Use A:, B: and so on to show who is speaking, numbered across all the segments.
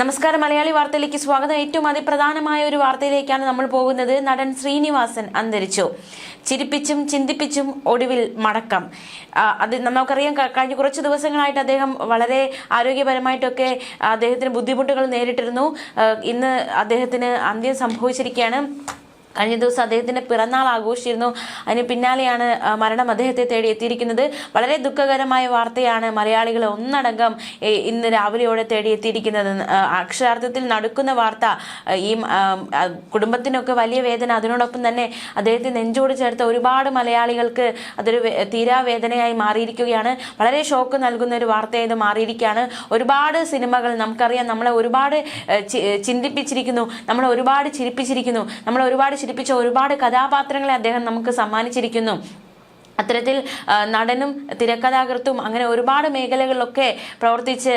A: നമസ്കാരം. മലയാളി വാർത്തയിലേക്ക് സ്വാഗതം. ഏറ്റവും അതിപ്രധാനമായ ഒരു വാർത്തയിലേക്കാണ് നമ്മൾ പോകുന്നത്. നടൻ ശ്രീനിവാസൻ അന്തരിച്ചു. ചിരിപ്പിച്ചും ചിന്തിപ്പിച്ചും ഒടുവിൽ മടക്കം. അത് നമുക്കറിയാം കഴിഞ്ഞ കുറച്ച് ദിവസങ്ങളായിട്ട് അദ്ദേഹം വളരെ ആരോഗ്യപരമായിട്ടൊക്കെ അദ്ദേഹത്തിന് ബുദ്ധിമുട്ടുകൾ നേരിട്ടിരുന്നു. ഇന്ന് അദ്ദേഹത്തിന് അന്ത്യം സംഭവിച്ചിരിക്കുകയാണ്. കഴിഞ്ഞ ദിവസം അദ്ദേഹത്തിന്റെ പിറന്നാൾ ആഘോഷിച്ചിരുന്നു. അതിന് പിന്നാലെയാണ് മരണം അദ്ദേഹത്തെ തേടി എത്തിയിരിക്കുന്നത്. വളരെ ദുഃഖകരമായ വാർത്തയാണ് മലയാളികൾ ഒന്നടങ്കം ഇന്ന് രാവിലെയോടെ തേടി എത്തിയിരിക്കുന്നത്. അക്ഷരാർത്ഥത്തിൽ നടക്കുന്ന വാർത്ത ഈ കുടുംബത്തിനൊക്കെ വലിയ വേദന. അതിനോടൊപ്പം തന്നെ അദ്ദേഹത്തെ നെഞ്ചോട് ചേർത്ത ഒരുപാട് മലയാളികൾക്ക് അതൊരു തീരാ തീരാവേദനയായി മാറിയിരിക്കുകയാണ്. വളരെ ഷോക്ക് നൽകുന്ന ഒരു വാർത്തയായി ഇത് മാറിയിരിക്കുകയാണ്. ഒരുപാട് സിനിമകൾ നമുക്കറിയാം. നമ്മളെ ഒരുപാട് ചിന്തിപ്പിച്ചിരിക്കുന്നു. നമ്മളെ ഒരുപാട് ചിരിപ്പിച്ചിരിക്കുന്നു. നമ്മളെ ഒരുപാട് ചിരിപ്പിച്ച ഒരുപാട് കഥാപാത്രങ്ങളെ അദ്ദേഹം നമുക്ക് സമ്മാനിച്ചിരിക്കുന്നു. അത്തരത്തിൽ നടനും തിരക്കഥാകൃത്തും അങ്ങനെ ഒരുപാട് മേഖലകളിലൊക്കെ പ്രവർത്തിച്ച്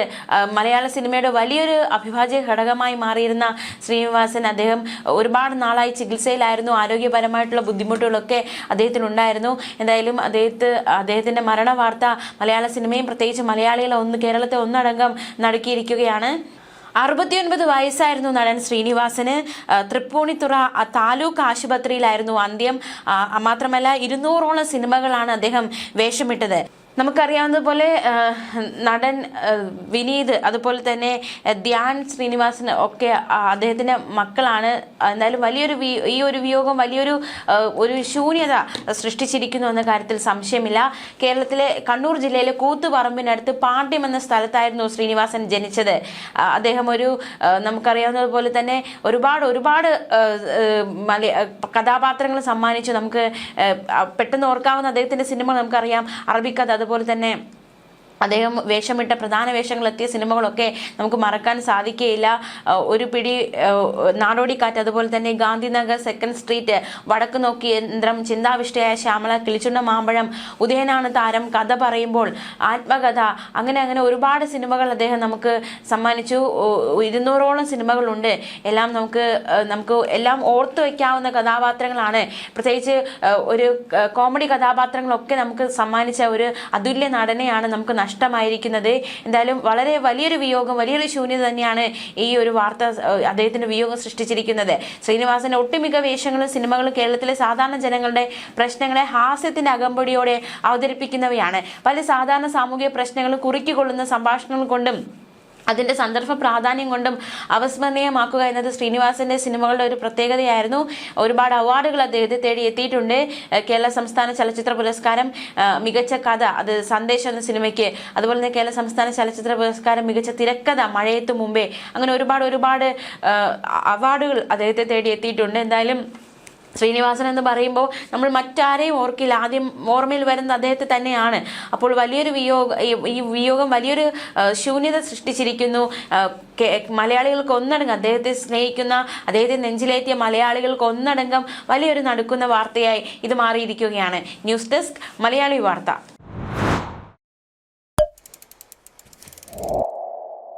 A: മലയാള സിനിമയുടെ വലിയൊരു അഭിഭാജ്യ ഘടകമായി മാറിയിരുന്ന ശ്രീനിവാസൻ അദ്ദേഹം ഒരുപാട് നാളായി ചികിത്സയിലായിരുന്നു. ആരോഗ്യപരമായിട്ടുള്ള ബുദ്ധിമുട്ടുകളൊക്കെ അദ്ദേഹത്തിനുണ്ടായിരുന്നു. എന്തായാലും അദ്ദേഹത്തെ അദ്ദേഹത്തിന്റെ മരണ വാർത്ത മലയാള സിനിമയും പ്രത്യേകിച്ച് മലയാളികളെ ഒന്ന് കേരളത്തെ ഒന്നടങ്കം നടുക്കിയിരിക്കുകയാണ്. അറുപത്തിയൊൻപത് വയസ്സായിരുന്നു നടൻ ശ്രീനിവാസന്. തൃപ്പൂണിത്തുറ താലൂക്ക് ആശുപത്രിയിലായിരുന്നു അന്ത്യം. മാത്രമല്ല ഇരുന്നൂറോളം സിനിമകളാണ് അദ്ദേഹം വേഷമിട്ടത്. നമുക്കറിയാവുന്നതുപോലെ നടൻ വിനീത് അതുപോലെ തന്നെ ധ്യാൻ ശ്രീനിവാസൻ ഒക്കെ അദ്ദേഹത്തിന്റെ മക്കളാണ്. എന്തായാലും വലിയൊരു ഈ ഒരു വിയോഗം വലിയൊരു ഒരു ശൂന്യത സൃഷ്ടിച്ചിരിക്കുന്നു എന്ന കാര്യത്തിൽ സംശയമില്ല. കേരളത്തിലെ കണ്ണൂർ ജില്ലയിലെ കൂത്തുപറമ്പിനടുത്ത് പാണ്ഡ്യം എന്ന സ്ഥലത്തായിരുന്നു ശ്രീനിവാസൻ ജനിച്ചത്. അദ്ദേഹം ഒരു നമുക്കറിയാവുന്നതുപോലെ തന്നെ ഒരുപാട് ഒരുപാട് കഥാപാത്രങ്ങൾ സമ്മാനിച്ചു. നമുക്ക് പെട്ടെന്ന് ഓർക്കാവുന്ന അദ്ദേഹത്തിന്റെ സിനിമകൾ നമുക്കറിയാം. അറബിക്കഥ അതുപോലെ തന്നെ അദ്ദേഹം വേഷമിട്ട പ്രധാന വേഷങ്ങൾ എത്തിയ സിനിമകളൊക്കെ നമുക്ക് മറക്കാൻ സാധിക്കുകയില്ല ഒരു പിടി നാടോടിക്കാറ്റ് അതുപോലെ തന്നെ ഗാന്ധിനഗർ സെക്കൻഡ് സ്ട്രീറ്റ് വടക്ക് നോക്കി യന്ത്രം ചിന്താവിഷ്ടയായ ശ്യാമള കിളിച്ചുണ്ട മാമ്പഴം ഉദയനാണ് താരം കഥ പറയുമ്പോൾ ആത്മകഥ അങ്ങനെ അങ്ങനെ ഒരുപാട് സിനിമകൾ അദ്ദേഹം നമുക്ക് സമ്മാനിച്ചു. ഇരുന്നൂറോളം സിനിമകളുണ്ട്. എല്ലാം നമുക്ക് നമുക്ക് എല്ലാം ഓർത്തു വയ്ക്കാവുന്ന കഥാപാത്രങ്ങളാണ്. പ്രത്യേകിച്ച് ഒരു കോമഡി കഥാപാത്രങ്ങളൊക്കെ നമുക്ക് സമ്മാനിച്ച ഒരു അതുല്യ നടനെയാണ് നമുക്ക് നഷ്ടമായിരിക്കുന്നത്. എന്തായാലും വളരെ വലിയൊരു വിയോഗം വലിയൊരു ശൂന്യത തന്നെയാണ് ഈ ഒരു വാർത്ത അദ്ദേഹത്തിന്റെ വിയോഗം സൃഷ്ടിച്ചിരിക്കുന്നത്. ശ്രീനിവാസന്റെ ഒട്ടുമിക്ക വേഷങ്ങളും സിനിമകളും കേരളത്തിലെ സാധാരണ ജനങ്ങളുടെ പ്രശ്നങ്ങളെ ഹാസ്യത്തിന്റെ അകമ്പടിയോടെ അവതരിപ്പിക്കുന്നവയാണ്. പല സാധാരണ സാമൂഹിക പ്രശ്നങ്ങളും കുറുക്കിക്കൊള്ളുന്ന സംഭാഷണങ്ങൾ കൊണ്ടും അതിന്റെ സന്ദർഭ പ്രാധാന്യം കൊണ്ടും അവസ്മരണീയമാക്കുക എന്നത് ശ്രീനിവാസന്റെ സിനിമകളുടെ ഒരു പ്രത്യേകതയായിരുന്നു. ഒരുപാട് അവാർഡുകൾ അദ്ദേഹത്തെ തേടി എത്തിയിട്ടുണ്ട്. കേരള സംസ്ഥാന ചലച്ചിത്ര പുരസ്കാരം മികച്ച കഥ അത് സന്ദേശം എന്ന സിനിമയ്ക്ക് അതുപോലെ തന്നെ കേരള സംസ്ഥാന ചലച്ചിത്ര പുരസ്കാരം മികച്ച തിരക്കഥ മഴയത്ത് മുമ്പേ അങ്ങനെ ഒരുപാട് ഒരുപാട് അവാർഡുകൾ അദ്ദേഹത്തെ തേടി എത്തിയിട്ടുണ്ട്. എന്തായാലും ശ്രീനിവാസൻ എന്ന് പറയുമ്പോൾ നമ്മൾ മറ്റാരെയും ഓർക്കില്ല. ആദ്യം ഓർമ്മയിൽ വരുന്നത് അദ്ദേഹത്തെ തന്നെയാണ്. അപ്പോൾ വലിയൊരു വിയോഗ ഈ- വിയോഗം വലിയൊരു ശൂന്യത സൃഷ്ടിച്ചിരിക്കുന്നു. മലയാളികൾക്ക് ഒന്നടങ്കം അദ്ദേഹത്തെ സ്നേഹിക്കുന്ന അദ്ദേഹത്തെ നെഞ്ചിലേറ്റിയ മലയാളികൾക്ക് ഒന്നടങ്കം വലിയൊരു നടക്കുന്ന വാർത്തയായി ഇത് മാറിയിരിക്കുകയാണ്. ന്യൂസ് ഡെസ്ക് മലയാളി വാർത്ത.